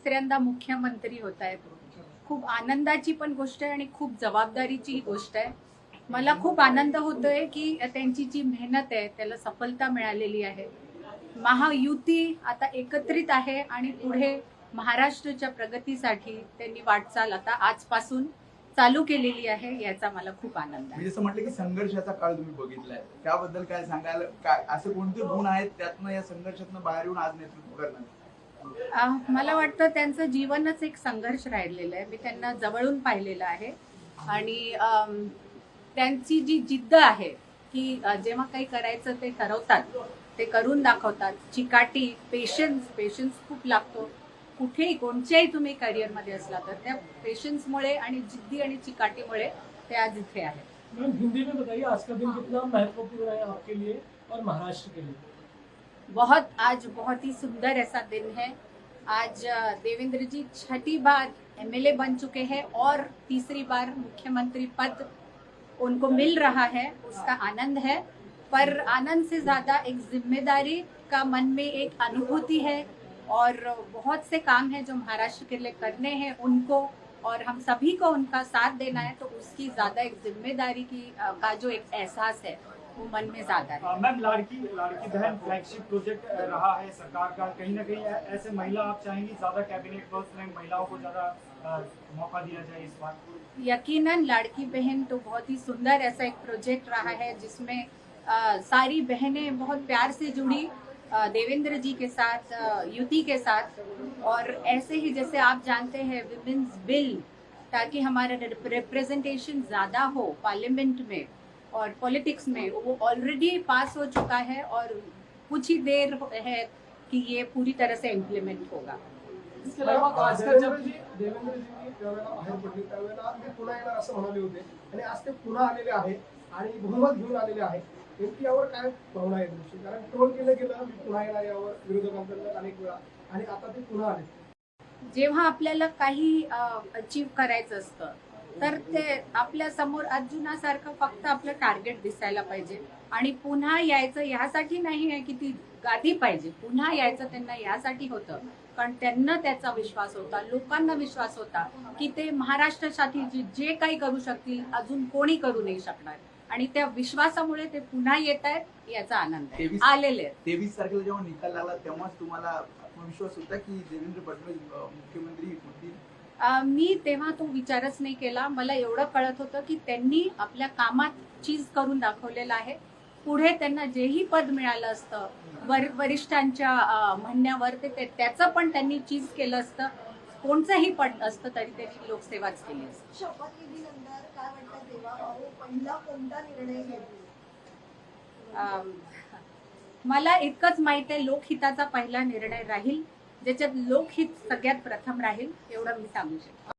तिसऱ्यांदा मुख्यमंत्री होत आहेत. खूप आनंदाची पण गोष्ट आहे आणि खूप जबाबदारीची ही गोष्ट आहे. मला खूप आनंद होतोय की त्यांची जी मेहनत आहे त्याला सफलता मिळालेली आहे. महायुती आता एकत्रित आहे आणि पुढे महाराष्ट्राच्या प्रगतीसाठी त्यांनी वाटचाल आता आजपासून चालू केलेली आहे याचा मला खूप आनंद आहे. जसं म्हटलं की संघर्षाचा काळ तुम्ही बघितलाय. त्याबद्दल काय सांगायला काय असे कोणते गुण आहेत त्यातनं या संघर्षातनं बाहेर येऊन आज नेतृत्व करणार? मला वाटतं त्यांचं जीवनच एक संघर्ष राहिलेलं आहे. मी त्यांना जवळून पाहिलेलं आहे. आणि त्यांची जी जिद्द आहे की जेव्हा काही करायचं ते ठरवतात ते करून दाखवतात. चिकाटी पेशन्स पेशन्स खूप लागतो. कुठेही कोणत्याही तुम्ही करिअरमध्ये असला तर त्या पेशन्समुळे आणि जिद्दी आणि चिकाटीमुळे ते आज इथे आहेत. हिंदी में बताइए आज का दिन कितना महत्त्वपूर्ण है आपके लिए और महाराष्ट्र के लिए. बहुत, आज बहुत ही सुंदर ऐसा दिन है। आज देवेंद्र जी छठी बार एमएलए बन चुके हैं और तीसरी बार मुख्यमंत्री पद उनको मिल रहा है, उसका आनंद है। पर आनंद से ज़्यादा एक ज़िम्मेदारी का मन में एक अनुभूति है और बहुत से काम है जो महाराष्ट्र के लिए करने हैं उनको और हम सभी को उनका साथ देना है तो उसकी ज़्यादा एक ज़िम्मेदारी की का जो एक एहसास है। वो मन में ज़्यादा है। मैम लाड़की लाड़की बहन फ्लैगशिप प्रोजेक्ट रहा है सरकार का। कहीं ना कहीं ऐसे महिला आप चाहेंगी ज़्यादा कैबिनेट में महिलाओं को ज़्यादा मौका दिया जाए इस बार यकीनन लाड़की बहन तो बहुत ही सुंदर ऐसा एक प्रोजेक्ट रहा है जिसमें सारी बहनें बहुत प्यार से जुड़ी देवेंद्र जी के साथ युति के साथ। और ऐसे ही जैसे आप जानते हैं विमेंस बिल ताकि हमारा रिप्रेजेंटेशन ज़्यादा हो पार्लियामेंट में और पॉलिटिक्स में वो ऑलरेडी पास हो चुका है और कुछ ही देर है कि ये पूरी तरह से इम्प्लीमेंट होगा। इसके अलावा आज का जब देवेंद्र जी बाहेर पडले त्यावेळेला ते पुन्हा येणार असं म्हणाले होते. आणि आज ते पुन्हा आलेले आहे आणि बहुमत घेऊन आलेले आहे. नेमकी यावर काय भावना आहे तुमची? कारण ट्रोल केलं गेलं मी पुन्हा येणार यावर विरोधकांकडनं अनेक वेळा. आणि आता ते पुन्हा आले. जेव्हा आपल्याला काही अचीव करायचं असतं तर ते आपल्यासमोर अर्जुनासारखं फक्त आपलं टार्गेट दिसायला पाहिजे. आणि पुन्हा यायचं यासाठी नाही आहे की ती गादी पाहिजे. पुन्हा यायचं त्यांना यासाठी होतं. कारण त्यांना त्याचा विश्वास होता लोकांना विश्वास होता की ते महाराष्ट्रासाठी जे जे काही करू शकतील अजून कोणी करू नाही शकणार. आणि त्या विश्वासामुळे ते पुन्हा येत आहेत याचा आनंद आलेले तेवीस तारखेला जेव्हा निकाल लागला तेव्हाच तुम्हाला आत्मविश्वास होता की देवेंद्र फडणवीस मुख्यमंत्री होतील? मी तेव्हा तो विचारच नाही केला. मला एवढं कळत होतं की त्यांनी आपल्या कामात चीज करून दाखवलेलं आहे. पुढे त्यांना जेही पद मिळालं असतं वर वरिष्ठांच्या म्हणण्यावर ते त्याचं पण त्यांनी चीज केलं असतं. कोणचंही पद असतं तरी त्यांनी लोकसेवाच केली असते. मला इतकंच माहीत आहे लोकहिताचा पहिला निर्णय राहील. ज्याच्यात लोकहित सगळ्यात प्रथम राहील एवढं मी सांगू शकते.